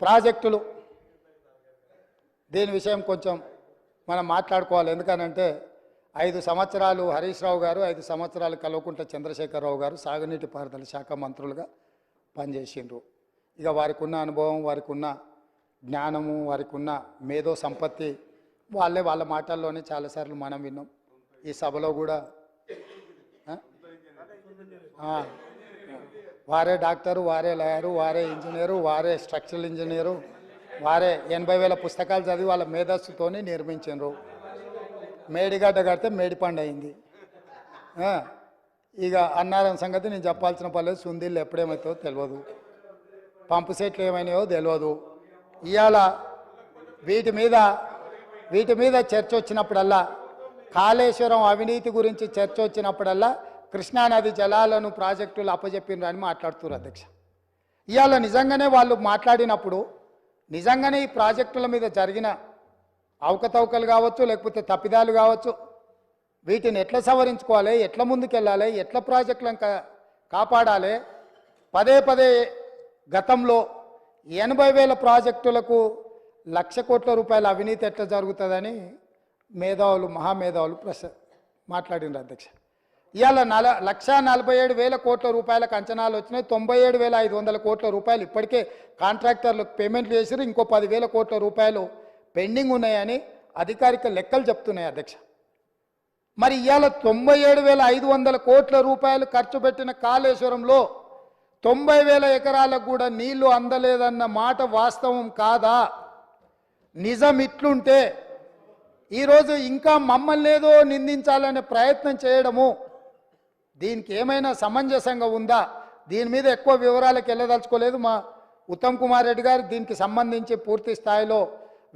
ప్రాజెక్టులు. దీని విషయం కొంచెం మనం మాట్లాడుకోవాలి. ఎందుకనంటే ఐదు సంవత్సరాలు హరీష్ రావు గారు ఐదు సంవత్సరాలు కల్వకుంట చంద్రశేఖరరావు గారు సాగునీటి పారుదల శాఖ మంత్రులుగా పనిచేసిండ్రు. ఇక వారికి ఉన్న అనుభవం వారికి ఉన్న జ్ఞానము వారికి ఉన్న మేధో సంపత్తి వాళ్ళే వాళ్ళ మాటల్లోనే చాలాసార్లు మనం విన్నాం. ఈ సభలో కూడా వారే డాక్టరు వారే లాయరు వారే ఇంజనీరు వారే స్ట్రక్చరల్ ఇంజనీరు వారే ఎనభై వేల పుస్తకాలు చదివి వాళ్ళ మేధస్సుతోని నిర్మించారు మేడిగడ్డ కడితే మేడిపండు అయింది. ఇక అన్నారం సంగతి నేను చెప్పాల్సిన పర్లేదు సుందీళ్ళు ఎప్పుడేమవుతుందో తెలియదు పంపు సెట్లు ఏమైనాయో తెలియదు ఇవాళ వీటి మీద వీటి మీద చర్చ వచ్చినప్పుడల్లా కాళేశ్వరం అవినీతి గురించి చర్చ వచ్చినప్పుడల్లా కృష్ణానది జలాలను ప్రాజెక్టులు అప్పజెప్పిండ్రు అని మాట్లాడుతున్నారు అధ్యక్ష. ఇవాళ నిజంగానే వాళ్ళు మాట్లాడినప్పుడు నిజంగానే ఈ ప్రాజెక్టుల మీద జరిగిన అవకతవకలు కావచ్చు లేకపోతే తప్పిదాలు కావచ్చు వీటిని ఎట్లా సవరించుకోవాలి ఎట్లా ముందుకెళ్ళాలి ఎట్లా ప్రాజెక్టులను కా కాపాడాలి పదే పదే గతంలో ఎనభై వేల ప్రాజెక్టులకు లక్ష కోట్ల రూపాయల అవినీతి ఎట్లా జరుగుతుందని మేధావులు మహామేధావులు ప్రస మాట్లాడినారు అధ్యక్ష. ఇవాళ నల లక్ష నలభై ఏడు వేల కోట్ల రూపాయలకు అంచనాలు వచ్చినాయి. తొంభై ఏడు వేల ఐదు వందల కోట్ల రూపాయలు ఇప్పటికే కాంట్రాక్టర్లకు పేమెంట్లు చేసారు ఇంకో పదివేల కోట్ల రూపాయలు పెండింగ్ ఉన్నాయని అధికారిక లెక్కలు చెప్తున్నాయి అధ్యక్ష. మరి ఇవాళ తొంభై ఏడు వేల ఐదు వందల కోట్ల రూపాయలు ఖర్చు పెట్టిన కాళేశ్వరంలో తొంభై వేల ఎకరాలకు కూడా నీళ్ళు అందలేదన్న మాట వాస్తవం కాదా? నిజం ఇట్లుంటే ఈరోజు ఇంకా మమ్మల్ని ఏదో నిందించాలనే ప్రయత్నం చేయడము దీనికి ఏమైనా సమంజసంగా ఉందా? దీని మీద ఎక్కువ వివరాలకు వెళ్ళదలుచుకోలేదు మా ఉత్తమ్ కుమార్ రెడ్డి గారు. దీనికి సంబంధించి పూర్తి స్థాయిలో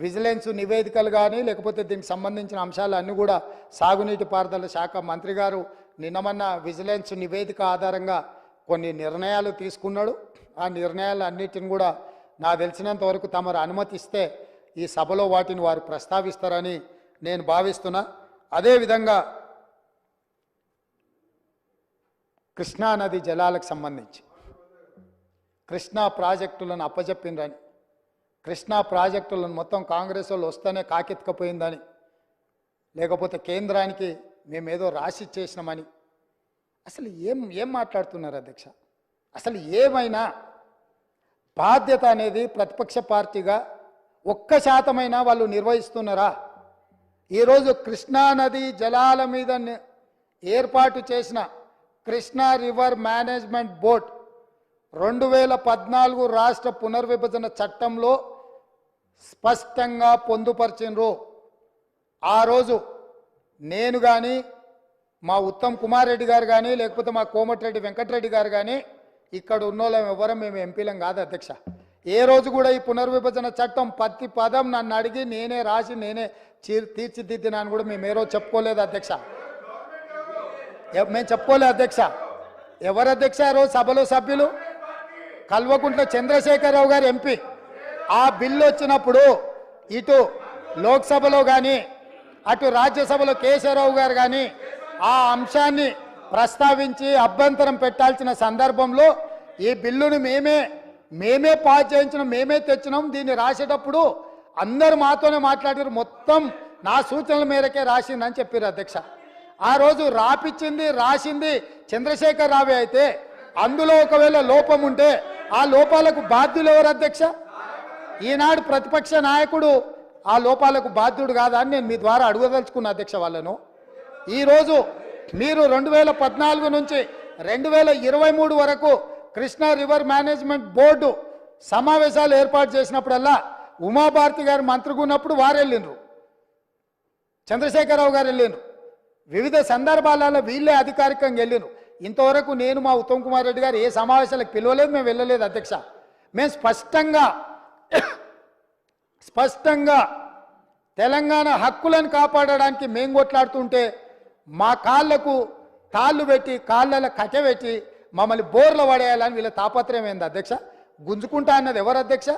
విజిలెన్స్ నివేదికలు కానీ లేకపోతే దీనికి సంబంధించిన అంశాలు అన్నీ కూడా సాగునీటి పారుదల శాఖ మంత్రి గారు నిన్నమన్న విజిలెన్స్ నివేదిక ఆధారంగా కొన్ని నిర్ణయాలు తీసుకున్నాడు. ఆ నిర్ణయాలు అన్నిటిని కూడా నా తెలిసినంత వరకు తమరు అనుమతిస్తే ఈ సభలో వాటిని వారు ప్రస్తావిస్తారని నేను భావిస్తున్నా. అదేవిధంగా కృష్ణానది జలాలకు సంబంధించి. కృష్ణా ప్రాజెక్టులను అప్పచెప్పిండ్రని కృష్ణా ప్రాజెక్టులను మొత్తం కాంగ్రెస్ వాళ్ళు వస్తేనే కాకెత్తుకపోయిందని. లేకపోతే కేంద్రానికి మేమేదో రాసి చేసినామని అసలు ఏం ఏం మాట్లాడుతున్నారు అధ్యక్ష? అసలు ఏమైనా బాధ్యత అనేది ప్రతిపక్ష పార్టీగా ఒక్క శాతమైనా వాళ్ళు నిర్వహిస్తున్నారా? ఈరోజు కృష్ణానది జలాల మీద ఏర్పాటు చేసిన కృష్ణా రివర్ మేనేజ్మెంట్ బోర్డ్ రెండు వేల పద్నాలుగు రాష్ట్ర పునర్విభజన చట్టంలో స్పష్టంగా పొందుపరిచినరు ఆ రోజు నేను కానీ మా ఉత్తమ్ కుమార్ రెడ్డి గారు కానీ లేకపోతే మా కోమటిరెడ్డి వెంకటరెడ్డి గారు కానీ ఇక్కడ ఉన్నోళ్ళం ఎవరం మేము ఎంపీలం కాదు అధ్యక్ష. ఏ రోజు కూడా ఈ పునర్విభజన చట్టం ప్రతి పదం నన్ను అడిగి నేనే రాసి నేనే తీర్చిదిద్దినా తీర్చిదిద్దినాను కూడా మేము ఏ రోజు చెప్పుకోలేదు అధ్యక్ష. మేము చెప్పుకోలే అధ్యక్ష. ఎవరు అధ్యక్ష రోజు సభలో సభ్యులు? కల్వకుంట్ల చంద్రశేఖరరావు గారు ఎంపీ. ఆ బిల్లు వచ్చినప్పుడు ఇటు లోక్సభలో కానీ అటు రాజ్యసభలో కేశవరావు గారు కానీ ఆ అంశాన్ని ప్రస్తావించి అభ్యంతరం పెట్టాల్సిన సందర్భంలో ఈ బిల్లును మేమే మేమే పాస్ చేయించినాం మేమే తెచ్చినాం. దీన్ని రాసేటప్పుడు అందరు మాతోనే మాట్లాడారు. మొత్తం నా సూచనల మేరకే రాసిందని చెప్పారు అధ్యక్ష. ఆ రోజు రాపిచ్చింది రాసింది చంద్రశేఖర్ రావే అయితే అందులో ఒకవేళ లోపం ఉంటే ఆ లోపాలకు బాధ్యులు ఎవరు అధ్యక్ష? ఈనాడు ప్రతిపక్ష నాయకుడు ఆ లోపాలకు బాధ్యుడు కాదా అని నేను మీ ద్వారా అడగదలుచుకున్న అధ్యక్ష వాళ్ళను. ఈరోజు మీరు రెండు వేల పద్నాలుగు నుంచి రెండు వేల ఇరవై మూడు వరకు కృష్ణా రివర్ మేనేజ్మెంట్ బోర్డు సమావేశాలు ఏర్పాటు చేసినప్పుడల్లా ఉమాభారతి గారు మంత్రిగా ఉన్నప్పుడు వారు వెళ్ళిండ్రు చంద్రశేఖరరావు గారు వెళ్ళిండ్రు. వివిధ సందర్భాలలో వీళ్ళే అధికారికంగా వెళ్ళిను ఇంతవరకు నేను మా ఉత్తమ్ కుమార్ రెడ్డి గారు ఏ సమావేశాలకు పిలవలేదు మేము వెళ్ళలేదు అధ్యక్ష. మేము స్పష్టంగా స్పష్టంగా తెలంగాణ హక్కులను కాపాడడానికి మేము కొట్లాడుతుంటే మా కాళ్ళకు తాళ్ళు పెట్టి కాళ్ళలో కట్టెబెట్టి మమ్మల్ని బోర్లు పడేయాలని వీళ్ళ తాపత్రయం ఏంది అధ్యక్ష? గుంజుకుంటా అన్నది ఎవరు అధ్యక్ష?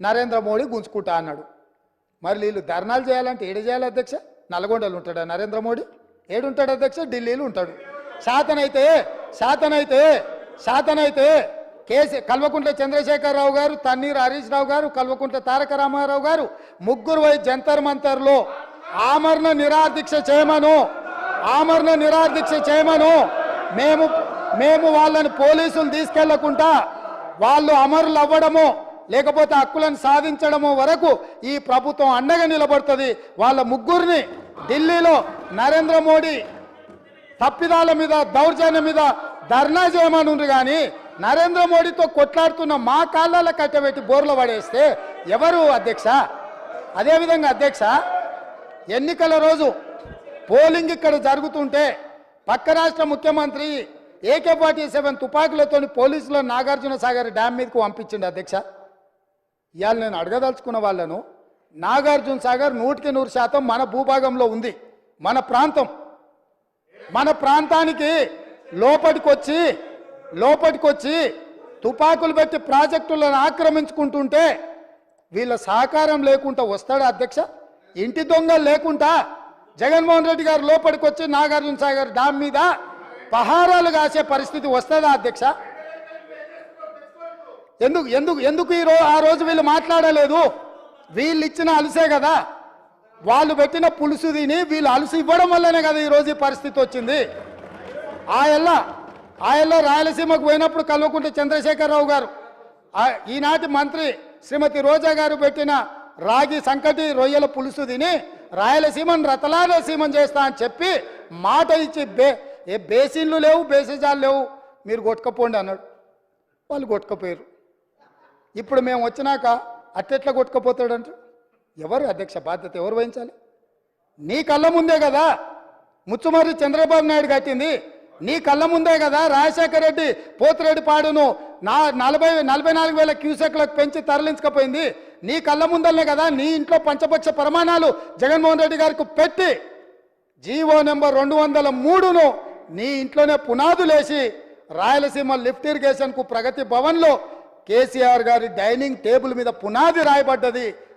నరేంద్ర మోడీ గుంజుకుంటా అన్నాడు. మరి వీళ్ళు ధర్నాలు చేయాలంటే ఏడు చేయాలి అధ్యక్ష? నల్గొండలు ఉంటాడా నరేంద్ర మోడీ? ఏడుంటాడు అధ్యక్ష? ఢిల్లీలో ఉంటాడు. శాతనైతే శాతనైతే శాతనైతే కేసీ కల్వకుంట్ల చంద్రశేఖరరావు గారు తన్నీరు హరీష్ రావు గారు కల్వకుంట్ల తారక రామారావు గారు ముగ్గురు వై జంతర్ మంతర్లో. ఆమరణ నిరాదీక్ష చేయమను. ఆమరణ నిరాదీక్ష చేయమను. మేము మేము వాళ్ళని పోలీసులు తీసుకెళ్ళకుండా వాళ్ళు అమరులు అవ్వడము లేకపోతే హక్కులను సాధించడము వరకు ఈ ప్రభుత్వం అండగా నిలబడుతుంది. వాళ్ళ ముగ్గురిని ఢిల్లీలో నరేంద్ర మోడీ తప్పిదాల మీద దౌర్జన్యం మీద ధర్నా చేయమనుండ్రు కానీ నరేంద్ర మోడీతో కొట్లాడుతున్న మా కాళ్ళ కట్టబెట్టి బోర్లు పడేస్తే ఎవరు అధ్యక్ష? అదేవిధంగా అధ్యక్ష ఎన్నికల రోజు పోలింగ్ ఇక్కడ జరుగుతుంటే పక్క రాష్ట్ర ముఖ్యమంత్రి ఏకే ఫార్టీ సెవెన్ తుపాకులతో పోలీసులు నాగార్జున సాగర్ డ్యామ్ మీదకు పంపించిండు అధ్యక్ష. ఇవాళ నేను అడగదలుచుకున్న వాళ్ళను నాగార్జున సాగర్ నూటికి నూరు శాతం మన భూభాగంలో ఉంది. మన ప్రాంతం. మన ప్రాంతానికి లోపటికొచ్చి లోపటికొచ్చి తుపాకులు పెట్టి ప్రాజెక్టులను ఆక్రమించుకుంటుంటే వీళ్ళ సహకారం లేకుండా వస్తాడా అధ్యక్ష? ఇంటి దొంగలు లేకుండా జగన్మోహన్ రెడ్డి గారు లోపలికి వచ్చి నాగార్జున సాగర్ డామ్ మీద పహారాలు కాసే పరిస్థితి వస్తుందా అధ్యక్ష? ఎందుకు ఎందుకు ఎందుకు ఈ ఆ రోజు వీళ్ళు మాట్లాడలేదు? వీళ్ళు ఇచ్చిన అలసే కదా? వాళ్ళు పెట్టిన పులుసు తిని వీళ్ళు అలుసు ఇవ్వడం వల్లనే కదా ఈ ఈ పరిస్థితి వచ్చింది. ఆయల్ల ఆయల్లో రాయలసీమకు పోయినప్పుడు కల్వకుంట చంద్రశేఖరరావు గారు ఈనాటి మంత్రి శ్రీమతి రోజా గారు పెట్టిన రాగి సంకటి రొయ్యల పులుసు తిని రాయలసీమను రతలాలసీమం చేస్తా అని చెప్పి మాట ఇచ్చి బే ఏ బేసిన్లు లేవు బేసిజాలు లేవు మీరు కొట్టుకపోండి అన్నాడు. వాళ్ళు కొట్టుకపోయారు. ఇప్పుడు మేము వచ్చినాక అట్టెట్లా కొట్టుకపోతాడంటే? ఎవరు అధ్యక్ష బాధ్యత ఎవరు వహించాలి? నీ కళ్ళ ముందే కదా ముచ్చుమర్రి చంద్రబాబు నాయుడు కట్టింది. నీ కళ్ళ ముందే కదా రాజశేఖర రెడ్డి పోతిరెడ్డి పాడును నా నలభై నలభై నాలుగు వేల క్యూసెక్లకు పెంచి తరలించకపోయింది. నీ కళ్ళ ముందలనే కదా నీ ఇంట్లో పంచపక్ష ప్రమాణాలు జగన్మోహన్ రెడ్డి గారికి పెట్టి జీవో నెంబర్ రెండు వందల మూడును నీ ఇంట్లోనే పునాదులేసి రాయలసీమ లిఫ్ట్ ఇరిగేషన్కు ప్రగతి భవన్లో కేసీఆర్ గారి డైనింగ్ టేబుల్ మీద పునాది రాయబడ్డది.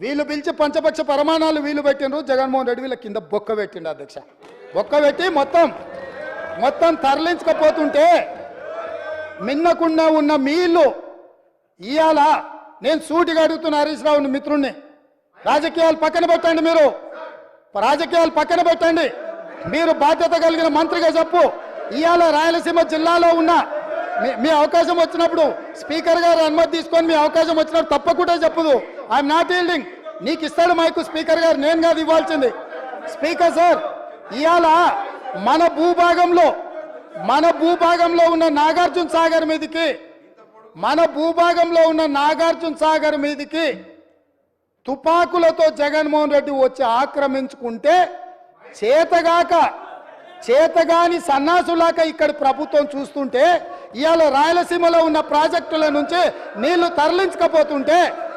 వీళ్ళు పిలిచి పంచపక్ష ప్రమాణాలు వీళ్ళు పెట్టిండ్రు. జగన్మోహన్ రెడ్డి వీళ్ళ కింద బొక్క పెట్టిండు అధ్యక్ష. బొక్క పెట్టి మొత్తం మొత్తం తరలించకపోతుంటే మిన్నకుండా ఉన్న మీ ఇల్లు ఇవాళ నేను సూటిగా అడుగుతున్న హరీష్ రావుని మిత్రుణ్ణి. రాజకీయాలు పక్కన పెట్టండి మీరు. రాజకీయాలు పక్కన పెట్టండి. మీరు బాధ్యత కలిగిన మంత్రిగా చెప్పు. ఇవాళ రాయలసీమ జిల్లాలో ఉన్న మీ- మీ అవకాశం వచ్చినప్పుడు స్పీకర్ గారు అనుమతి తీసుకొని మీ అవకాశం వచ్చినప్పుడు తప్పకుండా చెప్పదు. ఐఎమ్ నాట్ ఈల్డింగ్ నీకు ఇస్తాడు మైకు స్పీకర్ గారు నేను కాదు ఇవ్వాల్సింది. స్పీకర్ సార్ ఇవాళ మన భూభాగంలో మన భూభాగంలో ఉన్న నాగార్జున సాగర్ మీదకి మన భూభాగంలో ఉన్న నాగార్జున సాగర్ మీదకి తుపాకులతో జగన్మోహన్ రెడ్డి వచ్చి ఆక్రమించుకుంటే చేతగాక చేతగాని సన్నాసులాక ఇక్కడ ప్రభుత్వం చూస్తుంటే ఇవాళ రాయలసీమలో ఉన్న ప్రాజెక్టుల నుంచి నీళ్ళు తరలించకపోతుంటే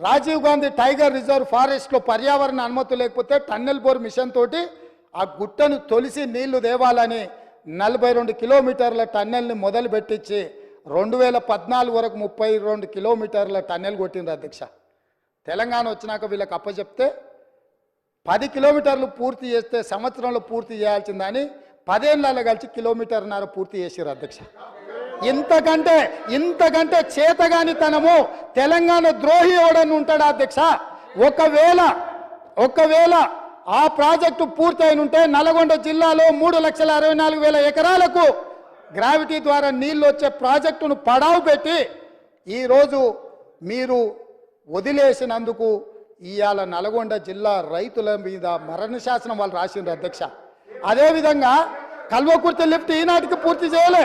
Rajiv Gandhi tiger reserve ఫారెస్ట్లో పర్యావరణ అనుమతి లేకపోతే టన్నెల్ బోర్ మిషన్ తోటి ఆ గుట్టను తొలిసి నీళ్ళు దేవాలని నలభై రెండు కిలోమీటర్ల టన్నెల్ని మొదలు పెట్టించి రెండు వేల పద్నాలుగు వరకు ముప్పై రెండు కిలోమీటర్ల టన్నెల్ కొట్టిండ్రు అధ్యక్ష. తెలంగాణ వచ్చినాక వీళ్ళకి అప్పచెప్తే పది కిలోమీటర్లు పూర్తి చేస్తే సంవత్సరంలో పూర్తి చేయాల్సిందని పదేళ్ళలో కలిసి కిలోమీటర్న్నర పూర్తి చేసారు అధ్యక్ష. ఇంతకంటే ఇంతకంటే చేతగానితనము తెలంగాణ ద్రోహి ఎవడని ఉంటాడా అధ్యక్ష? ఒకవేళ ఒకవేళ ఆ ప్రాజెక్టు పూర్తయిన ఉంటే నల్గొండ జిల్లాలో మూడు లక్షల అరవై నాలుగు వేల ఎకరాలకు గ్రావిటీ ద్వారా నీళ్ళు వచ్చే ప్రాజెక్టును పడావు పెట్టి ఈరోజు మీరు వదిలేసినందుకు ఇవాళ నల్గొండ జిల్లా రైతుల మీద మరణ శాసనం వాళ్ళు రాసిండ్రు అధ్యక్ష. అదేవిధంగా కల్వకుర్తి లిఫ్ట్ ఈనాటికి పూర్తి చేయలే.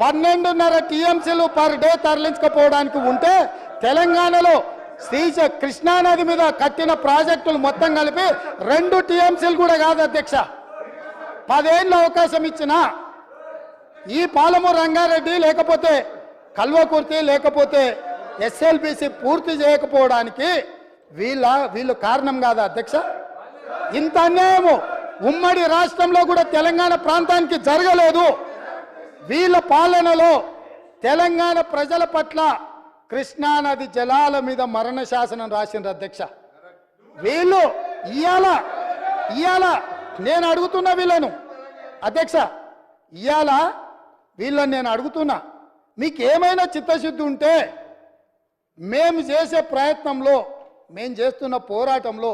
పన్నెండున్నర టీఎంసీలు పర్ డే తరలించకపోవడానికి ఉంటే తెలంగాణలో శ్రీశ కృష్ణానది మీద కట్టిన ప్రాజెక్టులు మొత్తం కలిపి రెండు టీఎంసీలు కూడా కాదు అధ్యక్ష. పదేళ్ళు అవకాశం ఇచ్చిన ఈ పాలము రంగారెడ్డి లేకపోతే కల్వకుర్తి లేకపోతే ఎస్ఎల్బిసి పూర్తి చేయకపోవడానికి వీళ్ళ వీళ్ళు కారణం కాదా అధ్యక్ష? ఇంత అన్యాయము ఉమ్మడి రాష్ట్రంలో కూడా తెలంగాణ ప్రాంతానికి జరగలేదు. వీళ్ళ పాలనలో తెలంగాణ ప్రజల పట్ల కృష్ణానది జలాల మీద మరణ శాసనం రాసిండ్రు అధ్యక్ష. వీళ్ళు ఇయాల ఇయాల నేను అడుగుతున్నా వీళ్ళను. అధ్యక్ష ఇయాల వీళ్ళని నేను అడుగుతున్నా. మీకు ఏమైనా చిత్తశుద్ధి ఉంటే మేము చేసే ప్రయత్నంలో మేము చేస్తున్న పోరాటంలో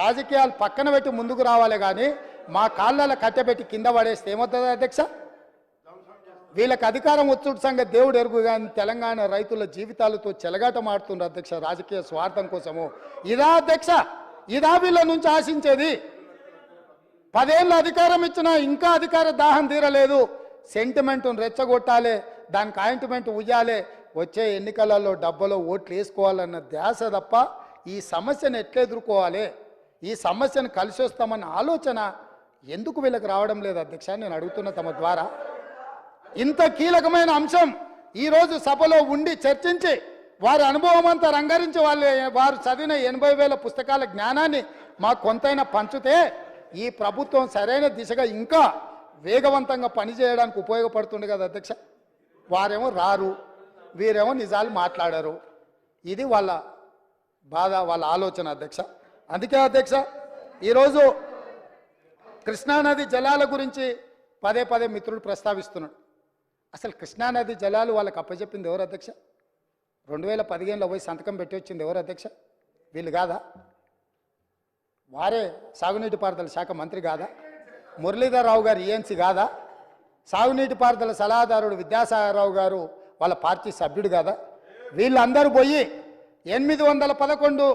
రాజకీయాలు పక్కన పెట్టి ముందుకు రావాలి కానీ మా కాళ్ళలో కట్టెపెట్టి కింద పడేస్తే ఏమవుతుంది అధ్యక్ష? వీళ్ళకి అధికారం వచ్చుడు సంగతి దేవుడు ఎరుగు కానీ తెలంగాణ రైతుల జీవితాలతో చెలగాట మాడుతుండ్రు అధ్యక్ష. రాజకీయ స్వార్థం కోసము. ఇదా అధ్యక్ష ఇదా వీళ్ళ నుంచి ఆశించేది. పదేళ్ళు అధికారం ఇచ్చినా ఇంకా అధికార దాహం తీరలేదు. సెంటిమెంట్ను రెచ్చగొట్టాలి దానికి ఆయింట్మెంట్ ఉయ్యాలి. వచ్చే ఎన్నికలలో డబ్బలో ఓట్లు వేసుకోవాలన్న ధ్యాస తప్ప ఈ సమస్యను ఎట్లా ఎదుర్కోవాలి? ఈ సమస్యను కలిసి వస్తామన్న ఆలోచన ఎందుకు వీళ్ళకి రావడం లేదు అధ్యక్ష? నేను అడుగుతున్న తమ ద్వారా. ఇంత కీలకమైన అంశం ఈరోజు సభలో ఉండి చర్చించి వారి అనుభవం అంతా రంగరించి వాళ్ళు వారు చదివిన ఎనభై వేల పుస్తకాల జ్ఞానాన్ని మాకు కొంతైనా పంచితే ఈ ప్రభుత్వం సరైన దిశగా ఇంకా వేగవంతంగా పనిచేయడానికి ఉపయోగపడుతుంది కదా అధ్యక్ష. వారేమో రారు వీరేమో నిజాలు మాట్లాడరు. ఇది వాళ్ళ బాధ వాళ్ళ ఆలోచన అధ్యక్ష. అందుకే అధ్యక్ష ఈరోజు కృష్ణానది జలాల గురించి పదే పదే మిత్రుడు ప్రస్తావిస్తున్నాడు. అసలు కృష్ణానది జలాలు వాళ్ళకి అప్పచెప్పింది ఎవరు అధ్యక్ష? రెండు వేల పదిహేనులో పోయి సంతకం పెట్టి వచ్చింది ఎవరు అధ్యక్ష? వీళ్ళు కాదా? వారే సాగునీటి పారుదల శాఖ మంత్రి కాదా? మురళీధరరావు గారు ఈఎన్సీ కాదా? సాగునీటి పారుదల సలహాదారుడు విద్యాసాగరరావు గారు వాళ్ళ పార్టీ సభ్యుడు కాదా? వీళ్ళందరూ పోయి ఎనిమిది వందల పదకొండు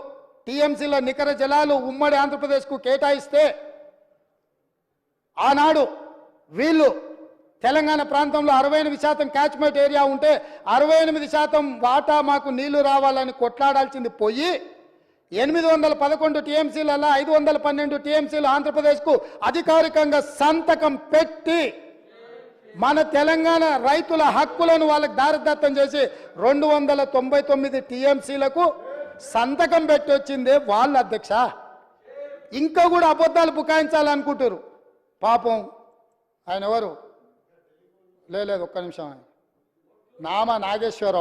టీఎంసీల నికర జలాలు ఉమ్మడి ఆంధ్రప్రదేశ్కు కేటాయిస్తే ఆనాడు వీళ్ళు తెలంగాణ ప్రాంతంలో అరవై ఎనిమిది శాతం క్యాచ్మెంట్ ఏరియా ఉంటే అరవై ఎనిమిది శాతం వాటా మాకు నీళ్ళు రావాలని కొట్లాడాల్సింది పోయి ఎనిమిది వందల పదకొండు టీఎంసీలలో ఐదు వందల పన్నెండు టీఎంసీలు ఆంధ్రప్రదేశ్కు అధికారికంగా సంతకం పెట్టి మన తెలంగాణ రైతుల హక్కులను వాళ్ళకి దారిదత్తం చేసి రెండు వందల తొంభై తొమ్మిది టీఎంసీలకు సంతకం పెట్టి వచ్చిందే వాళ్ళ అధ్యక్ష. ఇంకా కూడా అబద్ధాలు బుకాయించాలనుకుంటారు పాపం. ఆయన ఎవరు? లేదు ఒక్క నిమిషం నామ నాగేశ్వరరావు.